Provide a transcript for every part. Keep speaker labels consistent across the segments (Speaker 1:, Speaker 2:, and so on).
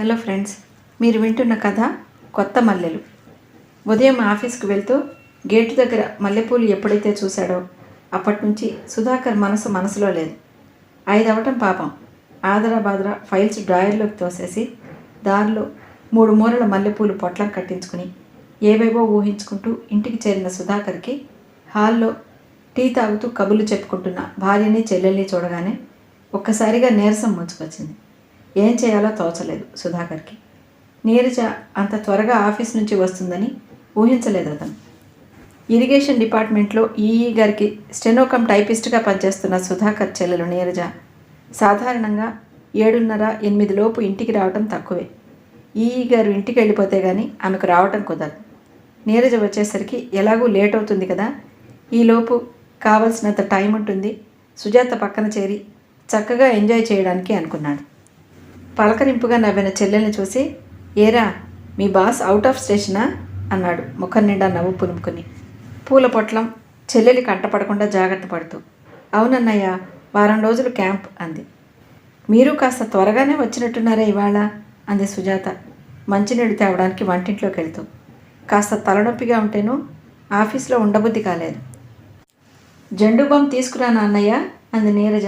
Speaker 1: Hello friends మీరు వింటున్న కథ కొత్త మల్లెలు. ఉదయం ఆఫీస్కి వెళ్తూ గేటు దగ్గర మల్లెపూలు ఎప్పుడైతే చూశాడో అప్పటి నుంచి సుధాకర్ మనసు మనసులో లేదు. ఐదవటం పాపం. ఆదరాబాదరా ఫైల్స్ డ్రాయర్లోకి తోసేసి దారిలో మూడు మూరల మల్లెపూలు పొట్లం కట్టించుకుని ఏవేవో ఊహించుకుంటూ ఇంటికి చేరిన సుధాకర్కి హాల్లో టీ తాగుతూ కబుర్లు చెప్పుకుంటున్న భార్యని చెల్లెల్ని చూడగానే ఒక్కసారిగా నీరసం ముంచుకొచ్చింది. ఏం చేయాలో తోచలేదు సుధాకర్కి. నీరజ అంత త్వరగా ఆఫీస్ నుంచి వస్తుందని ఊహించలేదు అతను. ఇరిగేషన్ డిపార్ట్మెంట్లో ఈఈ గారికి స్టెనోకమ్ టైపిస్ట్గా పనిచేస్తున్న సుధాకర్ చెల్లెలు నీరజ సాధారణంగా ఏడున్నర ఎనిమిది లోపు ఇంటికి రావటం తక్కువే. ఈఈ గారు ఇంటికి వెళ్ళిపోతే కానీ ఆమెకు రావటం కుదరదు. నీరజ వచ్చేసరికి ఎలాగూ లేట్ అవుతుంది కదా? ఈలోపు కావలసినంత టైం ఉంటుంది. సుజాత పక్కన చేరి చక్కగా ఎంజాయ్ చేయడానికి అనుకున్నాడు. పలకరింపుగా నవ్విన చెల్లెల్ని చూసి ఏరా మీ బాస్ అవుట్ ఆఫ్ స్టేషనా అన్నాడు ముఖం నిండా నవ్వు పులుముకుని పూల పొట్లం చెల్లెలి కంటపడకుండా జాగ్రత్త పడుతూ అవునన్నయ్య వారం రోజులు క్యాంప్ అంది. మీరు కాస్త త్వరగానే వచ్చినట్టున్నారే ఇవాళ? అంది సుజాత మంచినీళ్ళు తేవడానికి వంటింట్లోకి వెళ్తూ. కాస్త తలనొప్పిగా ఉంటేను ఆఫీస్లో ఉండబుద్ధి కాలేదు. జెండు బామ్ తీసుకురానా అన్నయ్య అంది నీరజ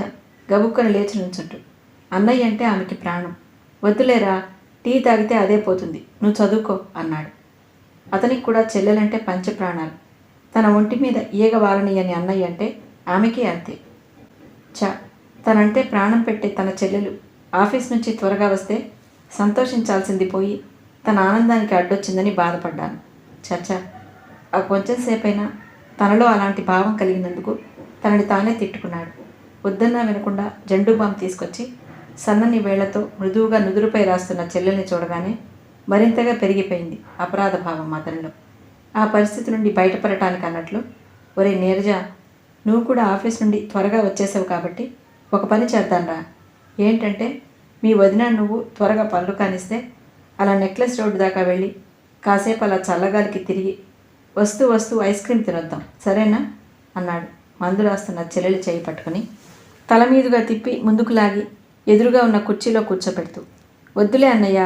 Speaker 1: గబుక్కను లేచి నుంచుంటూ. అన్నయ్య అంటే ఆమెకి ప్రాణం. వద్దులేరా టీ తాగితే అదే పోతుంది. నువ్వు చదువుకో అన్నాడు. అతనికి కూడా చెల్లెలంటే పంచప్రాణాలు. తన ఒంటి మీద ఈగ వాలనీయని అన్నయ్య అంటే ఆమెకి అంతే. చ తనంటే ప్రాణం పెట్టే తన చెల్లెలు ఆఫీస్ నుంచి త్వరగా వస్తే సంతోషించాల్సింది పోయి తన ఆనందానికి అడ్డొచ్చిందని బాధపడ్డాను. చచ్చా ఆ కొంచెం సేపైనా తనలో అలాంటి భావం కలిగినందుకు తనని తానే తిట్టుకున్నాడు. వద్దన్నా వినకుండా జెండు బామ్ తీసుకొచ్చి సన్నని వేళ్ళతో మృదువుగా నుదురుపై రాస్తున్న చెల్లెల్ని చూడగానే మరింతగా పెరిగిపోయింది అపరాధ భావం అతనిలో ఆ పరిస్థితి నుండి బయటపడటానికి అన్నట్లు ఒరే నీరజ నువ్వు కూడా ఆఫీస్ నుండి త్వరగా వచ్చేసావు కాబట్టి ఒక పని చేద్దాంరా. ఏంటంటే మీ వదిన నువ్వు త్వరగా పనులు కానిస్తే అలా నెక్లెస్ రోడ్డు దాకా వెళ్ళి కాసేపు అలా చల్లగాలికి తిరిగి వస్తూ వస్తూ ఐస్ క్రీమ్ తినొద్దాం సరేనా? అన్నాడు మందు రాస్తున్న చెల్లెలు చేయి పట్టుకుని. తల మీదుగా తిప్పి ముందుకు లాగి ఎదురుగా ఉన్న కుర్చీలో కూర్చోబెడుతూ వద్దులే అన్నయ్య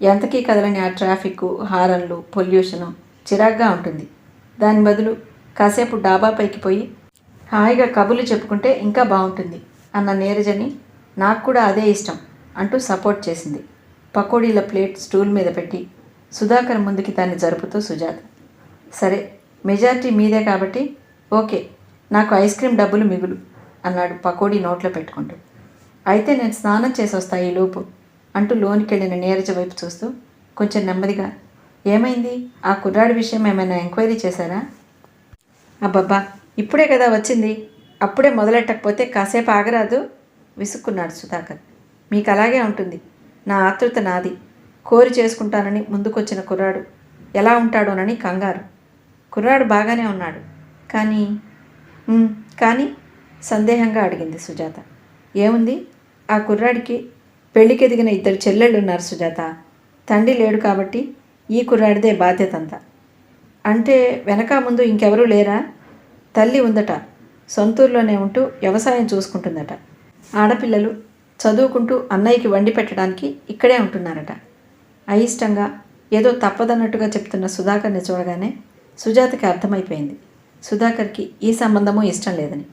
Speaker 1: ఎంతకీ కదలని ఆ ట్రాఫిక్ హారన్లు పొల్యూషను చిరాగ్గా ఉంటుంది. దాని బదులు కాసేపు డాబా పైకి పోయి హాయిగా కబుర్లు చెప్పుకుంటే ఇంకా బాగుంటుంది అన్న నీరజని నాకు కూడా అదే ఇష్టం అంటూ సపోర్ట్ చేసింది. పకోడీల ప్లేట్ స్టూల్ మీద పెట్టి సుధాకర్ ముందుకి దాన్ని జరుపుతూ సుజాత సరే మెజారిటీ మీదే కాబట్టి ఓకే నాకు ఐస్ క్రీమ్ డబ్బులు మిగులు అన్నాడు పకోడీ నోట్లో పెట్టుకుంటూ. అయితే నేను స్నానం చేసి వస్తా ఈ లోపు అంటూ లోనికెళ్ళిన నీరజ వైపు చూస్తూ కొంచెం నెమ్మదిగా ఏమైంది? ఆ కుర్రాడి విషయం ఏమైనా ఎంక్వైరీ చేశారా? అబ్బబ్బా ఇప్పుడే కదా వచ్చింది. అప్పుడే మొదలెట్టకపోతే కాసేపు ఆగరాదు విసుక్కున్నాడు సుధాకర్. మీకు అలాగే ఉంటుంది. నా ఆతృత నాది. కోరి చేసుకుంటానని ముందుకొచ్చిన కుర్రాడు ఎలా ఉంటాడోనని కంగారు. కుర్రాడు బాగానే ఉన్నాడు. కానీ కానీ సందేహంగా అడిగింది సుజాత. ఏముంది? ఆ కుర్రాడికి పెళ్ళికి ఎదిగిన ఇద్దరు చెల్లెళ్ళు ఉన్నారు సుజాత. తండ్రి లేడు కాబట్టి ఈ కుర్రాడిదే బాధ్యత అంతా అంటే వెనక ముందు ఇంకెవరూ లేరా? తల్లి ఉందట. సొంతూరులోనే ఉంటూ వ్యవసాయం చూసుకుంటుందట. ఆడపిల్లలు చదువుకుంటూ అన్నయ్యకి వండి పెట్టడానికి ఇక్కడే ఉంటున్నారట. అయిష్టంగా ఏదో తప్పదన్నట్టుగా చెప్తున్న సుధాకర్ని చూడగానే సుజాతకి అర్థమైపోయింది. సుధాకర్కి ఈ సంబంధము ఇష్టం లేదని.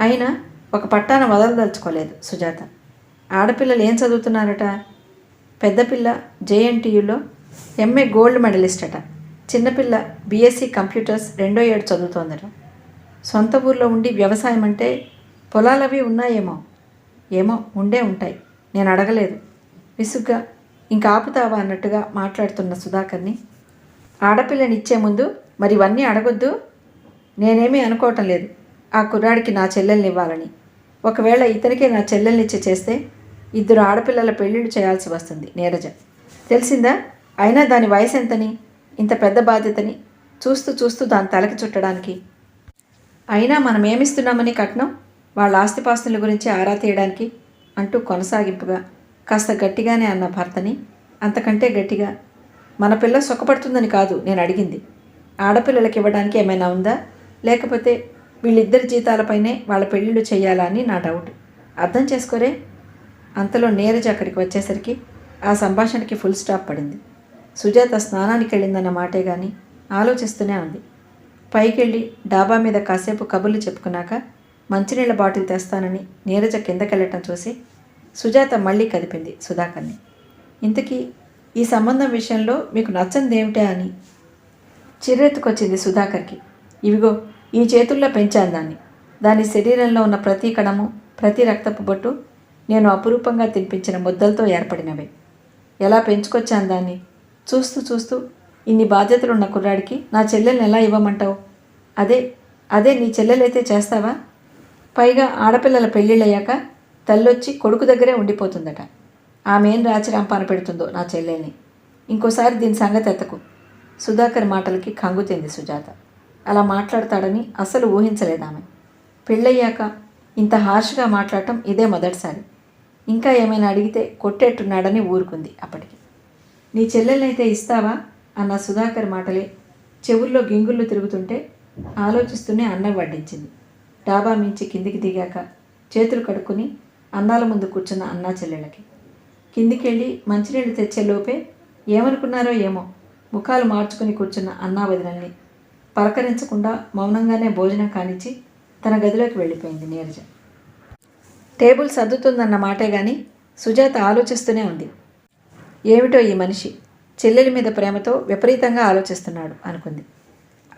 Speaker 1: అయినా ఒక పట్టాన వదలదలుచుకోలేదు సుజాత. ఆడపిల్లలు ఏం చదువుతున్నారట? పెద్దపిల్ల జేఎన్టీయులో ఎంఏ గోల్డ్ మెడలిస్ట్ అట చిన్నపిల్ల బీఎస్సీ కంప్యూటర్స్ రెండో ఏడు చదువుతోందట. సొంత ఊర్లో ఉండి వ్యవసాయం అంటే పొలాలవి ఉన్నాయేమో? ఏమో ఉండే ఉంటాయి. నేను అడగలేదు. విసుగ్గా ఇంకా ఆపుతావా అన్నట్టుగా మాట్లాడుతున్న సుధాకర్ని. ఆడపిల్లని ఇచ్చే ముందు మరి ఇవన్నీ అడగొద్దు. నేనేమీ అనుకోవటం లేదు. ఆ కుర్రాడికి నా చెల్లెల్ని ఇవ్వాలని ఒకవేళ ఇతనికే నా చెల్లెల్నిచ్చి చేస్తే ఇద్దరు ఆడపిల్లల పెళ్ళిళ్ళు చేయాల్సి వస్తుంది నీరజ. తెలిసిందా? అయినా దాని వయసు ఎంతని? ఇంత పెద్ద బాధ్యతని? చూస్తూ చూస్తూ దాని తలకి చుట్టడానికి. అయినా మనం ఏమిస్తున్నామని కట్నం? వాళ్ళ ఆస్తిపాస్తుల గురించి ఆరా తీయడానికి అంటూ కొనసాగింపుగా కాస్త గట్టిగానే అన్న భర్తని అంతకంటే గట్టిగా మన పిల్ల సుఖపడుతుందని కాదు నేను అడిగింది. ఆడపిల్లలకి ఇవ్వడానికి ఏమైనా ఉందా? లేకపోతే వీళ్ళిద్దరి జీతాలపైనే వాళ్ళ పెళ్ళిళ్ళు చేయాలని నా డౌట్ అర్థం చేసుకోరే? అంతలో నీరజ్ అక్కడికి వచ్చేసరికి ఆ సంభాషణకి ఫుల్ స్టాప్ పడింది. సుజాత స్నానానికి వెళ్ళిందన్న మాటే కానీ ఆలోచిస్తూనే ఉంది. పైకెళ్ళి డాబా మీద కాసేపు కబుర్లు చెప్పుకున్నాక మంచినీళ్ళ బాటిల్ తెస్తానని నీరజ కిందకెళ్ళటం చూసి సుజాత మళ్ళీ కదిపింది సుధాకర్ని. ఇంతకీ ఈ సంబంధం విషయంలో మీకు నచ్చనిది ఏమిటా అని చిర్రెత్తుకొచ్చింది సుధాకర్కి. ఇవిగో ఈ చేతుల్లో పెంచాను దాన్ని. దాని శరీరంలో ఉన్న ప్రతి కణము ప్రతి రక్తపు బొట్టు నేను అపురూపంగా తినిపించిన ముద్దలతో ఏర్పడినవే. ఎలా పెంచుకొచ్చాను దాన్ని? చూస్తూ చూస్తూ ఇన్ని బాధ్యతలు ఉన్న కుర్రాడికి నా చెల్లెల్ని ఎలా ఇవ్వమంటావు? అదే అదే నీ చెల్లెలైతే చేస్తావా? పైగా ఆడపిల్లల పెళ్ళిళ్ళయ్యాక తల్లొచ్చి కొడుకు దగ్గరే ఉండిపోతుందట. ఆమె ఏం రాచిరాంపాన పెడుతుందో నా చెల్లెల్ని. ఇంకోసారి దీని సంగతి ఎత్తకు. సుధాకర్ మాటలకి కంగుతింది సుజాత. అలా మాట్లాడతాడని అసలు ఊహించలేదామె. పెళ్ళయ్యాక ఇంత హార్ష్గా మాట్లాడటం ఇదే మొదటిసారి. ఇంకా ఏమైనా అడిగితే కొట్టేట్టున్నాడని ఊరుకుంది అప్పటికి. నీ చెల్లెలనైతే ఇస్తావా? అన్న సుధాకర్ మాటలే చెవుల్లో గింగుళ్ళు తిరుగుతుంటే ఆలోచిస్తూనే అన్నం వడ్డించింది. డాబా మించి కిందికి దిగాక చేతులు కడుక్కుని అన్నాల ముందు కూర్చున్న అన్నా చెల్లెళ్ళకి. కిందికెళ్ళి మంచినీళ్ళు తెచ్చేలోపే ఏమనుకున్నారో ఏమో ముఖాలు మార్చుకుని కూర్చున్న అన్నా వదినల్ని పలకరించకుండా మౌనంగానే భోజనం కానిచ్చి తన గదిలోకి వెళ్ళిపోయింది నీరజ. టేబుల్ సర్దుతుందన్న మాటే కానీ సుజాత ఆలోచిస్తూనే ఉంది. ఏమిటో ఈ మనిషి? చెల్లెలి మీద ప్రేమతో విపరీతంగా ఆలోచిస్తున్నాడు అనుకుంది.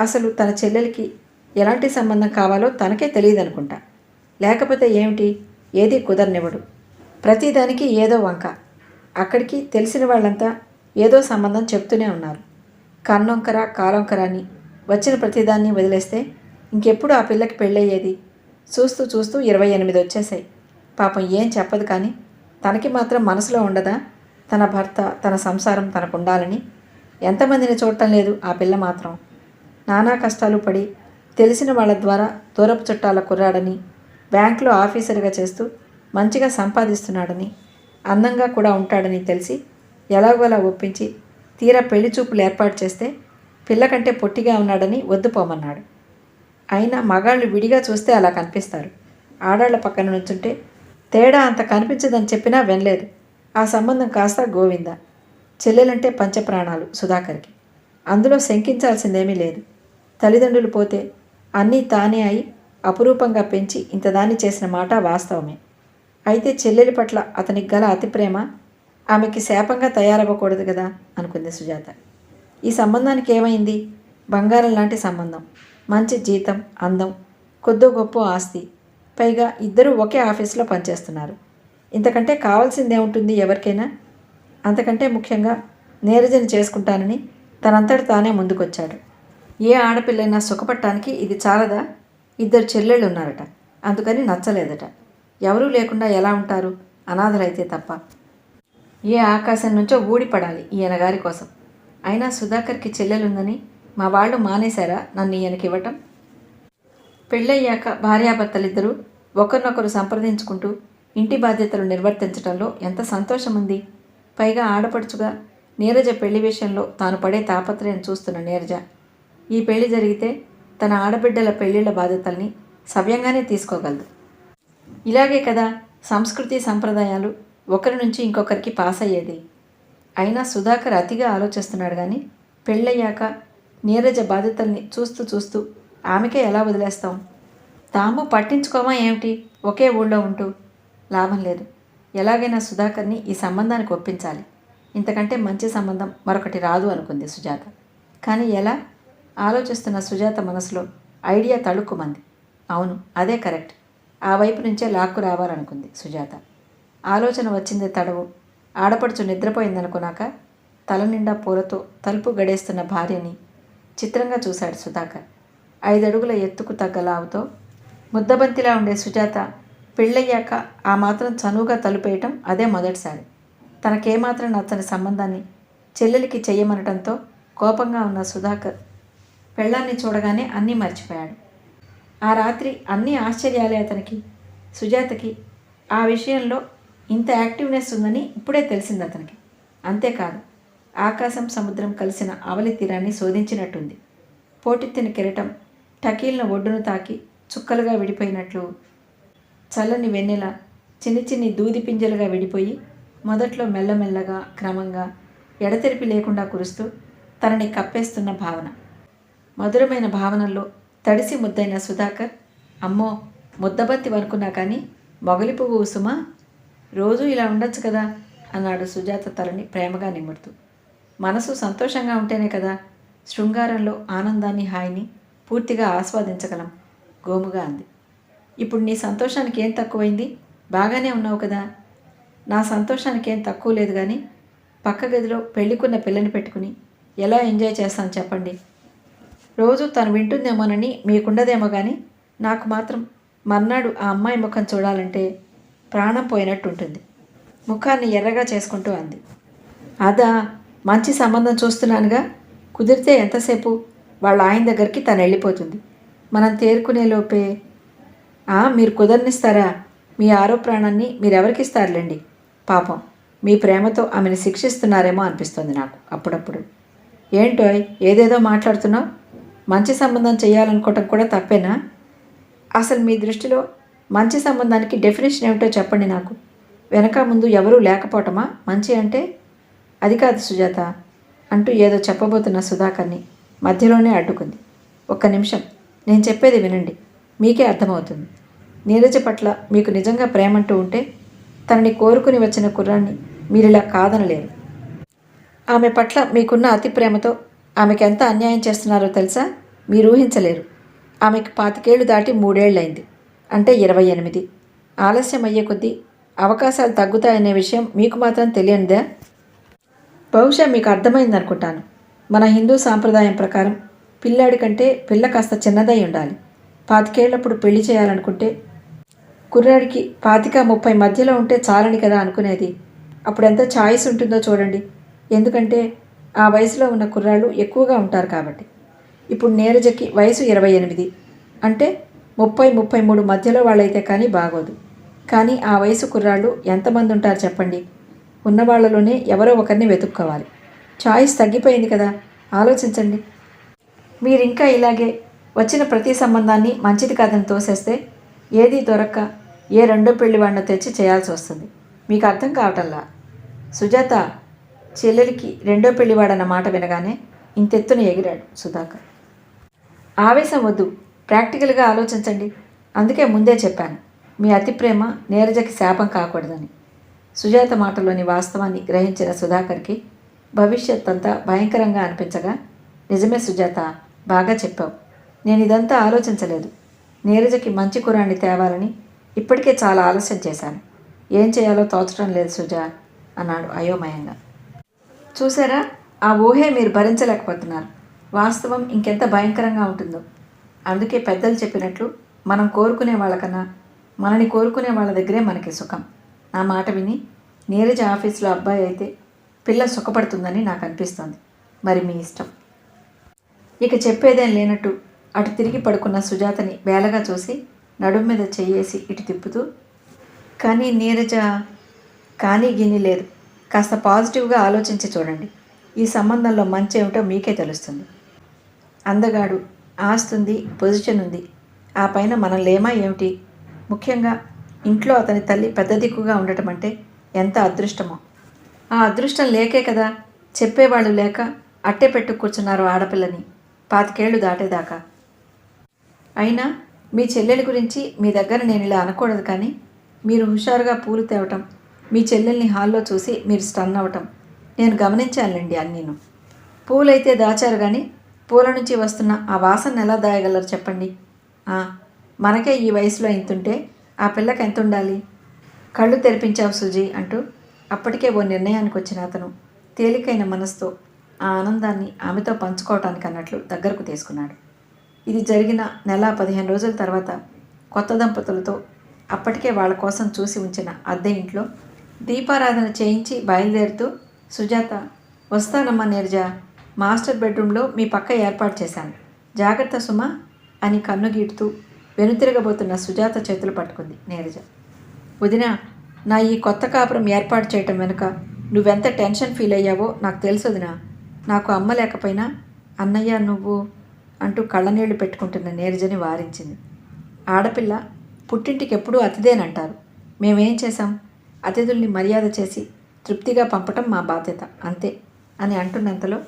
Speaker 1: అసలు తన చెల్లెలికి ఎలాంటి సంబంధం కావాలో తనకే తెలియదనుకుంటా. లేకపోతే ఏమిటి? ఏది కుదరనివ్వడు. ప్రతిదానికి ఏదో వంక. అక్కడికి తెలిసిన వాళ్ళంతా ఏదో సంబంధం చెప్తూనే ఉన్నారు. కన్నొంకర కాలొంకర అని వచ్చిన ప్రతిదాన్ని వదిలేస్తే ఇంకెప్పుడు ఆ పిల్లకి పెళ్ళయ్యేది? చూస్తూ చూస్తూ ఇరవై ఎనిమిది వచ్చేసాయి పాపం ఏం చెప్పదు కానీ తనకి మాత్రం మనసులో ఉండదా? తన భర్త తన సంసారం తనకు ఉండాలని ఎంతమందిని చూడటం లేదు ఆ పిల్ల మాత్రం. నానా కష్టాలు పడి తెలిసిన వాళ్ళ ద్వారా దూరపు చుట్టాల కుర్రాడని బ్యాంకులో ఆఫీసర్గా చేస్తూ మంచిగా సంపాదిస్తున్నాడని అందంగా కూడా ఉంటాడని తెలిసి ఎలాగోలా ఒప్పించి తీరా పెళ్ళి చూపులు ఏర్పాటు చేస్తే పిల్లకంటే పొట్టిగా ఉన్నాడని వద్దుపోమన్నాడు అయినా మగాళ్ళు విడిగా చూస్తే అలా కనిపిస్తారు. ఆడాళ్ళ పక్కన నుంచుంటే తేడా అంత కనిపించదని చెప్పినా వినలేదు. ఆ సంబంధం కాస్త గోవింద. చెల్లెలంటే పంచప్రాణాలు సుధాకర్కి. అందులో శంకించాల్సిందేమీ లేదు. తల్లిదండ్రులు పోతే అన్నీ తానే అయి అపురూపంగా పెంచి ఇంతదాన్ని చేసిన మాట వాస్తవమే. అయితే చెల్లెలి పట్ల అతనికి గల అతి ప్రేమ ఆమెకి శాపంగా తయారవ్వకూడదు కదా అనుకుంది సుజాత. ఈ సంబంధానికి ఏమైంది? బంగారం లాంటి సంబంధం. మంచి జీతం అందం కొద్దో గొప్ప ఆస్తి. పైగా ఇద్దరూ ఒకే ఆఫీస్లో పనిచేస్తున్నారు. ఇంతకంటే కావాల్సిందేముంటుంది ఎవరికైనా? అంతకంటే ముఖ్యంగా నీరజని చేసుకుంటానని తనంతట తానే ముందుకొచ్చాడు. ఏ ఆడపిల్లైనా సుఖపట్టానికి ఇది చాలదా? ఇద్దరు చెల్లెళ్ళు ఉన్నారట. అందుకని నచ్చలేదట. ఎవరూ లేకుండా ఎలా ఉంటారు? అనాథలైతే తప్ప. ఏ ఆకాశం నుంచో ఊడిపడాలి ఈయన గారి కోసం. అయినా సుధాకర్కి చెల్లెలుందని మా వాళ్ళు మానేశారా నన్ను ఈయనకి ఇవ్వటం పెళ్ళయ్యాక భార్యాభర్తలిద్దరూ ఒకరినొకరు సంప్రదించుకుంటూ ఇంటి బాధ్యతలు నిర్వర్తించడంలో ఎంత సంతోషం ఉంది పైగా ఆడపడుచుగా నీరజ పెళ్ళి విషయంలో తాను పడే తాపత్రయం చూస్తున్న నీరజ. ఈ పెళ్ళి జరిగితే తన ఆడబిడ్డల పెళ్ళిళ్ళ బాధ్యతల్ని సవ్యంగానే తీసుకోగలదు. ఇలాగే కదా సంస్కృతి సంప్రదాయాలు ఒకరి నుంచి ఇంకొకరికి పాస్ అయ్యేది అయినా సుధాకర్ అతిగా ఆలోచిస్తున్నాడు కానీ పెళ్ళయ్యాక నీరజ బాధ్యతల్ని చూస్తూ చూస్తూ ఆమెకే ఎలా వదిలేస్తాం? తాము పట్టించుకోమా ఏమిటి? ఒకే ఊళ్ళో ఉంటూ లాభం లేదు. ఎలాగైనా సుధాకర్ని ఈ సంబంధానికి ఒప్పించాలి. ఇంతకంటే మంచి సంబంధం మరొకటి రాదు అనుకుంది సుజాత. కానీ ఎలా? ఆలోచిస్తున్న సుజాత మనసులో ఐడియా తళుక్కుమంది అవును అదే కరెక్ట్. ఆ వైపు నుంచే లాక్కు రావాలనుకుంది సుజాత. ఆలోచన వచ్చిందే తడవు. ఆడపడుచు నిద్రపోయిందనుకున్నాక తల నిండా పూలతో తలుపు గడేస్తున్న భార్యని చిత్రంగా చూశాడు సుధాకర్. ఐదడుగుల ఎత్తుకు తగ్గ లావుతో ముద్దబంతిలా ఉండే సుజాత పెళ్ళయ్యాక ఆ మాత్రం చనువుగా తలుపేయటం అదే మొదటిసారి. తనకేమాత్రం నచ్చని సంబంధాన్ని చెల్లెలికి చెయ్యమనటంతో కోపంగా ఉన్న సుధాకర్ పెళ్ళాన్ని చూడగానే అన్నీ మర్చిపోయాడు. ఆ రాత్రి అన్ని ఆశ్చర్యాలే అతనికి. సుజాతకి ఆ విషయంలో ఇంత యాక్టివ్నెస్ ఉందని ఇప్పుడే తెలిసింది అతనికి. అంతేకాదు ఆకాశం సముద్రం కలిసిన అవలి తీరాన్ని శోధించినట్టుంది. పోటెత్తిన కెరటం టకీలిన ఒడ్డును తాకి చుక్కలుగా విడిపోయినట్లు చల్లని వెన్నెల చిన్ని చిన్ని దూది పింజలుగా విడిపోయి మొదట్లో మెల్లమెల్లగా క్రమంగా ఎడతెరిపి లేకుండా కురుస్తూ తనని కప్పేస్తున్న భావన. మధురమైన భావనల్లో తడిసి ముద్దైన సుధాకర్ అమ్మో ముద్దబత్తి వనుకున్నా కానీ మొగలి పువ్వు సుమా రోజూ ఇలా ఉండొచ్చు కదా? అన్నాడు సుజాత తలని ప్రేమగా నిమురుతూ. మనసు సంతోషంగా ఉంటేనే కదా? శృంగారంలో ఆనందాన్ని హాయిని పూర్తిగా ఆస్వాదించగలం గోముగా అంది. ఇప్పుడు నీ సంతోషానికి ఏం తక్కువైంది? బాగానే ఉన్నావు కదా? నా సంతోషానికి ఏం తక్కువ లేదు కానీ పక్క గదిలో పెళ్ళికున్న పిల్లని పెట్టుకుని ఎలా ఎంజాయ్ చేస్తాను చెప్పండి? రోజు తను వింటుందేమోనని మీకుండదేమో కానీ నాకు మాత్రం మర్నాడు ఆ అమ్మాయి ముఖం చూడాలంటే ప్రాణం పోయినట్టు ఉంటుంది ముఖాన్ని ఎర్రగా చేసుకుంటూ అంది. అదా మంచి సంబంధం చూస్తున్నానుగా. కుదిరితే ఎంతసేపు వాళ్ళ ఆయన దగ్గరికి తను వెళ్ళిపోతుంది. మనం తేరుకునే లోపే. మీరు కుదరనిస్తారా? మీ ఆరో ప్రాణాన్ని మీరెవరికి ఇస్తారులేండి పాపం మీ ప్రేమతో ఆమెను శిక్షిస్తున్నారేమో అనిపిస్తుంది నాకు అప్పుడప్పుడు. ఏంటోయ్ ఏదేదో మాట్లాడుతున్నావు? మంచి సంబంధం చేయాలనుకోవటం కూడా తప్పేనా? అసలు మీ దృష్టిలో మంచి సంబంధానికి డెఫినేషన్ ఏమిటో చెప్పండి నాకు. వెనక ముందు ఎవరూ లేకపోవటమా మంచి అంటే? అది కాదు సుజాత. అంటూ ఏదో చెప్పబోతున్న సుధాకర్ని మధ్యలోనే అడ్డుకుంది. ఒక్క నిమిషం. నేను చెప్పేది వినండి. మీకే అర్థమవుతుంది. నీరజ పట్ల మీకు నిజంగా ప్రేమంటూ ఉంటే తనని కోరుకుని వచ్చిన కుర్రాన్ని మీరిలా కాదనలేరు. ఆమె పట్ల మీకున్న అతి ప్రేమతో ఆమెకు ఎంత అన్యాయం చేస్తున్నారో తెలుసా? మీరు ఊహించలేరు. ఆమెకి పాతికేళ్ళు దాటి మూడేళ్ళైంది. అంటే ఇరవై ఎనిమిది. ఆలస్యం అయ్యే కొద్దీ అవకాశాలు తగ్గుతాయనే విషయం మీకు మాత్రం తెలియనిదా. బహుశా మీకు అర్థమైంది అనుకుంటాను మన హిందూ సాంప్రదాయం ప్రకారం పిల్లాడి కంటే పిల్ల కాస్త చిన్నదై ఉండాలి. పాతికేళ్ళప్పుడు పెళ్ళి చేయాలనుకుంటే కుర్రాడికి పాతిక ముప్పై మధ్యలో ఉంటే చాలని కదా అనుకునేది. అప్పుడు ఎంత ఛాయిస్ ఉంటుందో చూడండి. ఎందుకంటే ఆ వయసులో ఉన్న కుర్రాళ్ళు ఎక్కువగా ఉంటారు కాబట్టి. ఇప్పుడు నేరజకి వయసు ఇరవై ఎనిమిది. అంటే ముప్పై ముప్పై మూడు మధ్యలో వాళ్ళైతే కానీ బాగోదు. కానీ ఆ వయసు కుర్రాళ్ళు ఎంతమంది ఉంటారు చెప్పండి? ఉన్న వాళ్ళలోనే ఎవరో ఒకరిని వెతుక్కోవాలి. చాయిస్ తగ్గిపోయింది కదా? ఆలోచించండి. మీరు ఇంకా ఇలాగే వచ్చిన ప్రతి సంబంధాన్ని మంచిది కాదని తోసేస్తే ఏది దొరక్క ఏ రెండో పెళ్ళి వాడినో తెచ్చి చేయాల్సి వస్తుంది. మీకు అర్థం కావటంలా? సుజాత చెల్లెలికి రెండో పెళ్ళివాడన్న మాట వినగానే ఇంతెత్తున ఎగిరాడు సుధాకర్. ఆవేశం వద్దు. ప్రాక్టికల్గా ఆలోచించండి. అందుకే ముందే చెప్పాను మీ అతి ప్రేమ నీరజకి శాపం కాకూడదని. సుజాత మాటలోని వాస్తవాన్ని గ్రహించిన సుధాకర్కి భవిష్యత్ అంతా భయంకరంగా అనిపించగా నిజమే సుజాత బాగా చెప్పావు. నేను ఇదంతా ఆలోచించలేదు. నీరజకి మంచి కురాన్ని తేవాలని ఇప్పటికే చాలా ఆలస్యం చేశాను. ఏం చేయాలో తోచడం లేదు సుజా అన్నాడు అయోమయంగా. చూసారా? ఆ ఊహే మీరు భరించలేకపోతున్నారు. వాస్తవం ఇంకెంత భయంకరంగా ఉంటుందో. అందుకే పెద్దలు చెప్పినట్లు మనం కోరుకునే వాళ్ళకన్నా మనని కోరుకునే వాళ్ళ దగ్గరే మనకి సుఖం. నా మాట విని నీరజ ఆఫీస్లో అబ్బాయి అయితే పిల్ల సుఖపడుతుందని నాకు అనిపిస్తుంది. మరి మీ ఇష్టం. ఇక చెప్పేదేం లేనట్టు అటు తిరిగి పడుకున్న సుజాతని బేలగా చూసి నడుం మీద చెయ్యేసి ఇటు తిప్పుతూ కానీ నీరజ కానీ గిని లేదు. కాస్త పాజిటివ్గా ఆలోచించి చూడండి. ఈ సంబంధంలో మంచి ఏమిటో మీకే తెలుస్తుంది. అందగాడు ఆస్తుంది పొజిషన్ ఉంది. ఆ పైన మనం లేమా ఏమిటి? ముఖ్యంగా ఇంట్లో అతని తల్లి పెద్ద దిక్కుగా ఉండటం అంటే ఎంత అదృష్టమో. ఆ అదృష్టం లేకే కదా చెప్పేవాళ్ళు లేక అట్టే పెట్టు కూర్చున్నారు ఆడపిల్లని. పాతికేళ్ళు దాటేదాకా. అయినా మీ చెల్లెలి గురించి మీ దగ్గర నేను ఇలా అనకూడదు కానీ మీరు హుషారుగా పూలు తేవటం మీ చెల్లెల్ని హాల్లో చూసి మీరు స్టన్ అవ్వటం నేను గమనించానులేండి అన్నీను. పూలైతే దాచారు కానీ పూల నుంచి వస్తున్న ఆ వాసన ఎలా దాయగలరు చెప్పండి? మనకే ఈ వయసులో ఇంతుంటే ఆ పిల్లకి ఎంత ఉండాలి కళ్ళు తెరిపించావు సుజీ అంటూ అప్పటికే ఓ నిర్ణయానికి వచ్చిన అతను తేలికైన మనసుతో ఆ ఆనందాన్ని ఆమెతో పంచుకోవటానికి అన్నట్లు దగ్గరకు తీసుకున్నాడు. ఇది జరిగిన నెల పదిహేను రోజుల తర్వాత కొత్త దంపతులతో అప్పటికే వాళ్ళ కోసం చూసి ఉంచిన అద్దె ఇంట్లో దీపారాధన చేయించి బయలుదేరుతూ సుజాత వస్తానమ్మా నీరజ మాస్టర్ బెడ్రూమ్లో మీ పక్క ఏర్పాటు చేశాను. జాగ్రత్త సుమా అని కన్ను గీడుతూ వెనుతిరగబోతున్న సుజాత చేతులు పట్టుకుంది నీరజ. వదిన నా ఈ కొత్త కాపురం ఏర్పాటు చేయటం వెనుక నువ్వెంత టెన్షన్ ఫీల్ అయ్యావో నాకు తెలుసు వదినా. నాకు అమ్మ లేకపోయినా అన్నయ్య నువ్వు అంటూ కళ్ళనీళ్ళు పెట్టుకుంటున్న నీరజని వారించింది. ఆడపిల్ల పుట్టింటికి ఎప్పుడూ అతిథేనంటారు. మేమేం చేశాం? అతిథుల్ని మర్యాద చేసి తృప్తిగా పంపటం మా బాధ్యత అంతే అని అంటున్నంతలో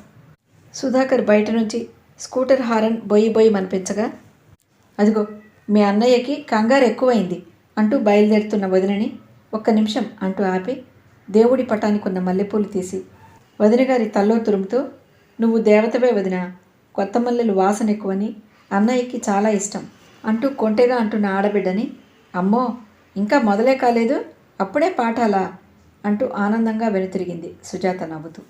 Speaker 1: సుధాకర్ బయట నుంచి స్కూటర్ హారన్ బొయ్యి బొయ్యి మనిపించగా అదిగో మీ అన్నయ్యకి కంగారు ఎక్కువైంది అంటూ బయలుదేరుతున్న వదినని ఒక్క నిమిషం అంటూ ఆపి దేవుడి పటానికి ఉన్న మల్లెపూలు తీసి వదినగారి తల్లో తురుముతూ నువ్వు దేవతవే వదిన కొత్త మల్లెలు వాసన ఎక్కువని అన్నయ్యకి చాలా ఇష్టం అంటూ కొంటెగా అంటున్న ఆడబిడ్డని అమ్మో ఇంకా మొదలే కాలేదు అప్పుడే పాఠాలా? అంటూ ఆనందంగా వెనుతిరిగింది సుజాత నవ్వుతూ.